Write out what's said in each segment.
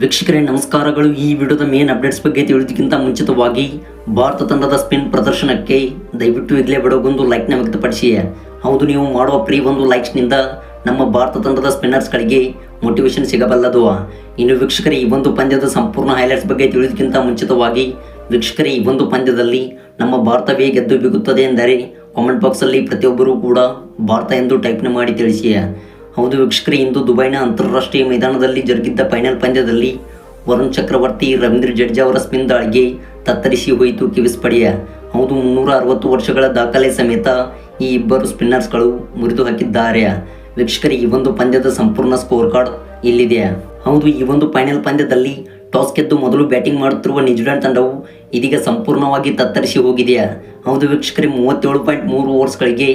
ವೀಕ್ಷಕರೇ, ನಮಸ್ಕಾರಗಳು. ಈ ವಿಡಿಯೋದ ಮೇನ್ ಅಪ್ಡೇಟ್ಸ್ ಬಗ್ಗೆ ತಿಳಿದಕ್ಕಿಂತ ಮುಂಚಿತವಾಗಿ ಭಾರತ ತಂಡದ ಸ್ಪಿನ್ ಪ್ರದರ್ಶನಕ್ಕೆ ದಯವಿಟ್ಟು ಈಗಲೇ ಬಿಡೋಗೊಂದು ಲೈಕ್ನ ವ್ಯಕ್ತಪಡಿಸಿ. ಹೌದು, ನೀವು ಮಾಡುವ ಪ್ರೀ ಒಂದು ಲೈಕ್ಸ್ನಿಂದ ನಮ್ಮ ಭಾರತ ತಂಡದ ಸ್ಪಿನ್ನರ್ಸ್ಗಳಿಗೆ ಮೋಟಿವೇಶನ್ ಸಿಗಬಲ್ಲದು. ಇನ್ನು ವೀಕ್ಷಕರೇ, ಈ ಒಂದು ಪಂದ್ಯದ ಸಂಪೂರ್ಣ ಹೈಲೈಟ್ಸ್ ಬಗ್ಗೆ ತಿಳಿದಕ್ಕಿಂತ ಮುಂಚಿತವಾಗಿ ವೀಕ್ಷಕರೇ, ಈ ಒಂದು ಪಂದ್ಯದಲ್ಲಿ ನಮ್ಮ ಭಾರತವೇ ಗೆದ್ದು ಬಿಗುತ್ತದೆ ಎಂದರೆ ಕಾಮೆಂಟ್ ಬಾಕ್ಸಲ್ಲಿ ಪ್ರತಿಯೊಬ್ಬರೂ ಕೂಡ ಭಾರತ ಎಂದು ಟೈಪ್ನ ಮಾಡಿ ತಿಳಿಸಿ. ಹೌದು ವೀಕ್ಷಕರೇ ಇಂದು ದುಬೈನ ಅಂತಾರಾಷ್ಟ್ರೀಯ ಮೈದಾನದಲ್ಲಿ ಜರುಗಿದ್ದ ಫೈನಲ್ ಪಂದ್ಯದಲ್ಲಿ ವರುಣ್ ಚಕ್ರವರ್ತಿ ರವೀಂದ್ರ ಜಡ್ಜಾ ಅವರ ಸ್ಪಿನ್ ದಾಳಿಗೆ ತತ್ತರಿಸಿ ಹೋಯಿತು ಕಿವಿಸ್ ಪಡೆಯ. ಹೌದು ಮುನ್ನೂರ ಅರವತ್ತು ವರ್ಷಗಳ ದಾಖಲೆ ಸಮೇತ ಈ ಇಬ್ಬರು ಸ್ಪಿನ್ನರ್ಸ್ಗಳು ಮುರಿದು ಹಾಕಿದ್ದಾರೆ. ವೀಕ್ಷಕರೇ, ಈ ಒಂದು ಪಂದ್ಯದ ಸಂಪೂರ್ಣ ಸ್ಕೋರ್ ಕಾರ್ಡ್ ಇಲ್ಲಿದೆ. ಹೌದು, ಈ ಒಂದು ಫೈನಲ್ ಪಂದ್ಯದಲ್ಲಿ ಟಾಸ್ ಗೆದ್ದು ಮೊದಲು ಬ್ಯಾಟಿಂಗ್ ಮಾಡುತ್ತಿರುವ ನ್ಯೂಜಿಲೆಂಡ್ ತಂಡವು ಇದೀಗ ಸಂಪೂರ್ಣವಾಗಿ ತತ್ತರಿಸಿ ಹೋಗಿದೆಯಾ ಹೌದು, ವೀಕ್ಷಕರೇ, ಮೂವತ್ತೇಳು ಪಾಯಿಂಟ್ ಮೂರು ಓವರ್ಸ್ಗಳಿಗೆ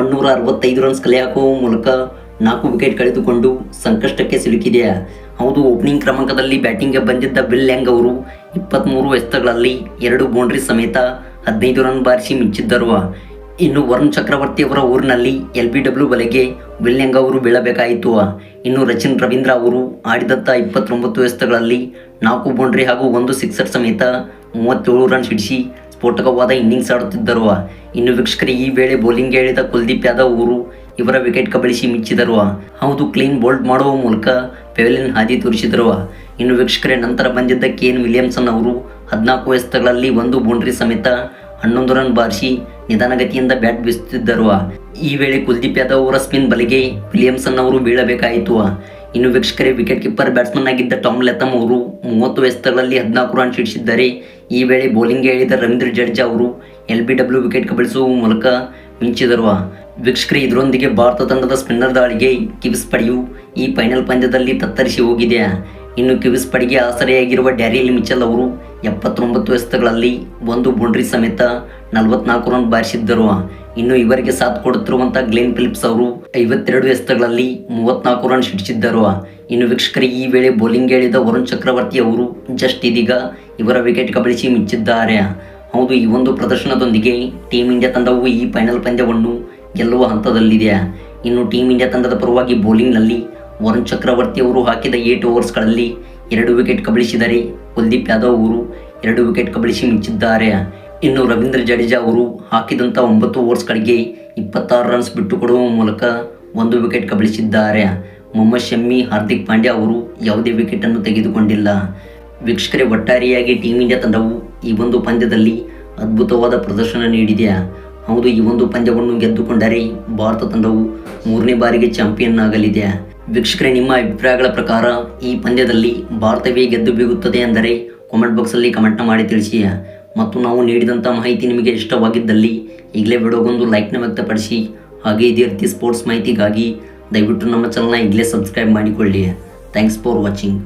ಒನ್ನೂರ ಅರವತ್ತೈದು ರನ್ಸ್ ಕಲೆ ಹಾಕುವ ಮೂಲಕ ನಾಲ್ಕು ವಿಕೆಟ್ ಕಳೆದುಕೊಂಡು ಸಂಕಷ್ಟಕ್ಕೆ ಸಿಲುಕಿದೆ ಹೌದು ಓಪನಿಂಗ್ ಕ್ರಮಾಂಕದಲ್ಲಿ ಬ್ಯಾಟಿಂಗ್ಗೆ ಬಂದಿದ್ದ ಬಿಲ್ ಲ್ಯಾಂಗ್ ಅವರು? ಇಪ್ಪತ್ತ್ಮೂರು ಎಸ್ತಗಳಲ್ಲಿ ಎರಡು ಬೌಂಡ್ರಿ ಸಮೇತ ಹದಿನೈದು ರನ್ ಬಾರಿಸಿ ಮಿಂಚಿದ್ದರು. ಇನ್ನು ವರುಣ್ ಚಕ್ರವರ್ತಿ ಅವರ ಊರಿನಲ್ಲಿ ಎಲ್ ಬಿ ಡಬ್ಲ್ಯೂ ಬಲೆಗೆ ವಿಲ್ಯಂಗ್ ಅವರು ಬೀಳಬೇಕಾಯಿತು? ಇನ್ನು ರಚಿನ್ ರವೀಂದ್ರ ಅವರು ಆಡಿದಂಥ ಇಪ್ಪತ್ತೊಂಬತ್ತು ವ್ಯಸ್ತಗಳಲ್ಲಿ ನಾಲ್ಕು ಬೌಂಡ್ರಿ ಹಾಗೂ ಒಂದು ಸಿಕ್ಸರ್ ಸಮೇತ ಮೂವತ್ತೇಳು ರನ್ ಸಿಡಿಸಿ ಸ್ಫೋಟಕವಾದ ಇನ್ನಿಂಗ್ಸ್ ಆಡುತ್ತಿದ್ದರು. ಇನ್ನು ವೀಕ್ಷಕರು, ಈ ವೇಳೆ ಬೌಲಿಂಗ್ ಹೇಳಿದ ಕುಲ್ದೀಪ್ ಯಾದವ್ ಅವರು ಇವರ ವಿಕೆಟ್ ಕಬಳಿಸಿ ಮಿಚ್ಚಿದರುವ. ಹೌದು, ಕ್ಲೀನ್ ಬೋಲ್ಡ್ ಮಾಡುವ ಮೂಲಕ ಪೆವೆಲಿನ್ ಹಾದಿ ತೋರಿಸಿದರುವ ಇನ್ನು ವೀಕ್ಷಕರೇ, ನಂತರ ಬಂದಿದ್ದ ಕೇನ್ ವಿಲಿಯಮ್ಸನ್ ಅವರು ಹದಿನಾಲ್ಕು ಎಸೆತಗಳಲ್ಲಿ ಒಂದು ಬೌಂಡ್ರಿ ಸಮೇತ ಹನ್ನೊಂದು ರನ್ ಬಾರಿಸಿ ನಿಧಾನಗತಿಯಿಂದ ಬ್ಯಾಟ್ ಬೀಸುತ್ತಿದ್ದರು ಈ ವೇಳೆ ಕುಲ್ದೀಪ್ ಯಾದವ್ ಅವರ ಸ್ಪಿನ್ ಬಲಿಗೆ ವಿಲಿಯಮ್ಸನ್ ಅವರು ಬೀಳಬೇಕಾಯಿತು. ಇನ್ನು ವೀಕ್ಷಕರೇ, ವಿಕೆಟ್ ಕೀಪರ್ ಬ್ಯಾಟ್ಸ್ಮನ್ ಆಗಿದ್ದ ಟಾಮ್ ಲೆಥಮ್ ಅವರು ಮೂವತ್ತು ಎಸೆತಗಳಲ್ಲಿ ಹದಿನಾಲ್ಕು ರನ್ ಸಿಡಿಸಿದ್ದಾರೆ ಈ ವೇಳೆ ಬೌಲಿಂಗ್ಗೆ ಹೇಳಿದ ರವೀಂದ್ರ ಜಡ್ಜಾ ಅವರು ಎಲ್ ಬಿ ಡಬ್ಲ್ಯೂ ವಿಕೆಟ್ ಕಬಳಿಸುವ ಮೂಲಕ ಮಿಂಚಿದರು ವೀಕ್ಷಕರೇ ಇದರೊಂದಿಗೆ ಭಾರತ ತಂಡದ ಸ್ಪಿನ್ನರ್ ದಾಳಿಗೆ ಕಿವಿಸ್ ಪಡೆಯು ಈ ಫೈನಲ್ ಪಂದ್ಯದಲ್ಲಿ ತತ್ತರಿಸಿ ಹೋಗಿದೆ. ಇನ್ನು ಕಿವಿಸ್ ಪಡೆಗೆ ಆಸರೆಯಾಗಿರುವ ಡ್ಯಾರಿಯಲ್ ಮಿಚಲ್ ಅವರು ಎಪ್ಪತ್ತೊಂಬತ್ತು ವ್ಯಸ್ತಗಳಲ್ಲಿ ಒಂದು ಬೌಂಡ್ರಿ ಸಮೇತ ನಲವತ್ನಾಲ್ಕು ರನ್ ಬಾರಿಸಿದ್ದರು. ಇನ್ನು ಇವರಿಗೆ ಸಾಥ್ ಕೊಡುತ್ತಿರುವಂಥ ಗ್ಲೇನ್ ಫಿಲಿಪ್ಸ್ ಅವರು ಐವತ್ತೆರಡು ಎಸೆತಗಳಲ್ಲಿ ಮೂವತ್ನಾಲ್ಕು ರನ್ ಸಿಡಿಸಿದ್ದರು ಇನ್ನು ವೀಕ್ಷಕರಿಗೆ ಈ ವೇಳೆ ಬೌಲಿಂಗ್ ಹೇಳಿದ ವರುಣ್ ಚಕ್ರವರ್ತಿ ಅವರು ಜಸ್ಟ್ ಇದೀಗ ಇವರ ವಿಕೆಟ್ ಕಬಳಿಸಿ ಮಿಂಚಿದ್ದಾರೆ. ಹೌದು, ಈ ಒಂದು ಪ್ರದರ್ಶನದೊಂದಿಗೆ ಟೀಮ್ ಇಂಡಿಯಾ ತಂಡವು ಈ ಫೈನಲ್ ಪಂದ್ಯವನ್ನು ಗೆಲ್ಲುವ ಹಂತದಲ್ಲಿದೆ. ಇನ್ನು ಟೀಮ್ ಇಂಡಿಯಾ ತಂಡದ ಪರವಾಗಿ ಬೌಲಿಂಗ್ನಲ್ಲಿ ವರುಣ್ ಚಕ್ರವರ್ತಿ ಅವರು ಹಾಕಿದ ಏಟ್ ಓವರ್ಸ್ಗಳಲ್ಲಿ ಎರಡು ವಿಕೆಟ್ ಕಬಳಿಸಿದರೆ ಕುಲ್ದೀಪ್ ಯಾದವ್ ಅವರು ಎರಡು ವಿಕೆಟ್ ಕಬಳಿಸಿ ಮಿಂಚಿದ್ದಾರೆ. ಇನ್ನು ರವೀಂದ್ರ ಜಡೇಜಾ ಅವರು ಹಾಕಿದಂಥ ಒಂಬತ್ತು ಓವರ್ಸ್ಗಳಿಗೆ ಇಪ್ಪತ್ತಾರು ರನ್ಸ್ ಬಿಟ್ಟುಕೊಡುವ ಮೂಲಕ ಒಂದು ವಿಕೆಟ್ ಕಬಳಿಸಿದ್ದಾರೆ. ಮೊಹಮ್ಮದ್ ಶಮ್ಮಿ, ಹಾರ್ದಿಕ್ ಪಾಂಡ್ಯ ಅವರು ಯಾವುದೇ ವಿಕೆಟನ್ನು ತೆಗೆದುಕೊಂಡಿಲ್ಲ. ವೀಕ್ಷಕರೇ, ಒಟ್ಟಾರೆಯಾಗಿ ಟೀಮ್ ಇಂಡಿಯಾ ತಂಡವು ಈ ಒಂದು ಪಂದ್ಯದಲ್ಲಿ ಅದ್ಭುತವಾದ ಪ್ರದರ್ಶನ ನೀಡಿದೆ ಹೌದು, ಈ ಒಂದು ಪಂದ್ಯವನ್ನು ಗೆದ್ದುಕೊಂಡರೆ ಭಾರತ ತಂಡವು ಮೂರನೇ ಬಾರಿಗೆ ಚಾಂಪಿಯನ್ ಆಗಲಿದೆ ವೀಕ್ಷಕರೇ, ನಿಮ್ಮ ಅಭಿಪ್ರಾಯಗಳ ಪ್ರಕಾರ ಈ ಪಂದ್ಯದಲ್ಲಿ ಭಾರತವೇ ಗೆದ್ದು ಬೀಗುತ್ತದೆ ಎಂದರೆ ಕಾಮೆಂಟ್ ಬಾಕ್ಸಲ್ಲಿ ಕಮೆಂಟ್ನ ಮಾಡಿ ತಿಳಿಸಿ ಮತ್ತು ನಾವು ನೀಡಿದಂಥ ಮಾಹಿತಿ ನಿಮಗೆ ಇಷ್ಟವಾಗಿದ್ದಲ್ಲಿ ಈಗಲೇ ವಿಡಿಯೋಗೊಂದು ಲೈಕ್ನ ವ್ಯಕ್ತಪಡಿಸಿ, ಹಾಗೆ ಇದೇ ರೀತಿ ಸ್ಪೋರ್ಟ್ಸ್ ಮಾಹಿತಿಗಾಗಿ ದಯವಿಟ್ಟು ನಮ್ಮ ಚಾನಲ್ನ ಈಗಲೇ ಸಬ್ಸ್ಕ್ರೈಬ್ ಮಾಡಿಕೊಳ್ಳಿ ಥ್ಯಾಂಕ್ಸ್ ಫಾರ್ ವಾಚಿಂಗ್